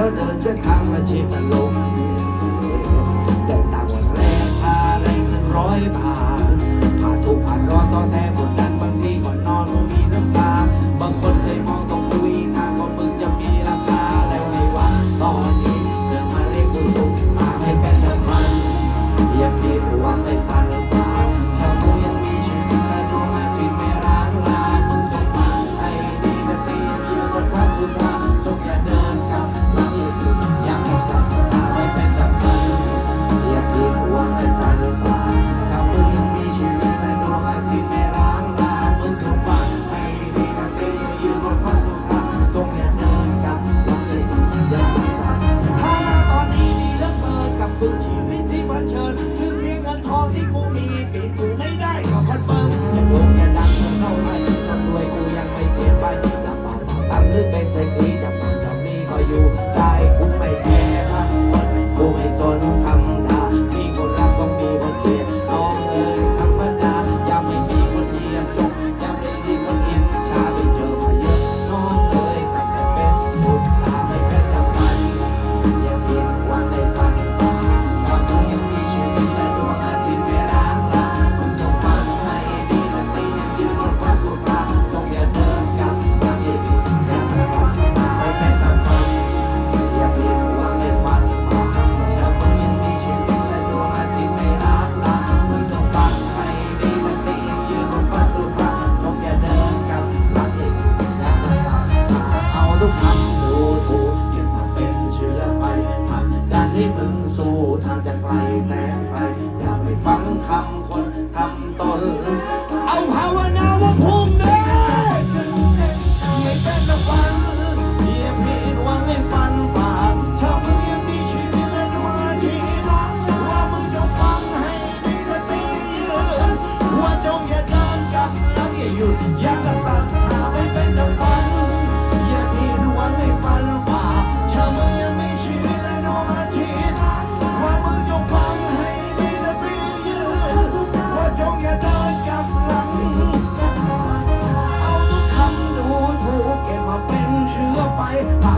แล้เดินเส้นทางมาชีพมันลงเดินตามวันแรกพาแรงหนึ่งร้อยบาทผ่านทุกผ่านร้อนต่อแทน นี้จำมันจำนี้คอยอยู่ ที่มึงสู่ทางจะไกลแสนไกลอย่าไปฟังคำคนทำตน เอาภาวนาว่าภูมิเด้ไม่เป็นละฟันเพียงพี่หวังให้ฟันฝ่าชาวเมืองมีชีวิตและดูแลชีวิตว่ามึงจงฟังให้มีสติยืนว่าจงอย่าเดินกับลังอย่าหยุดอย่า I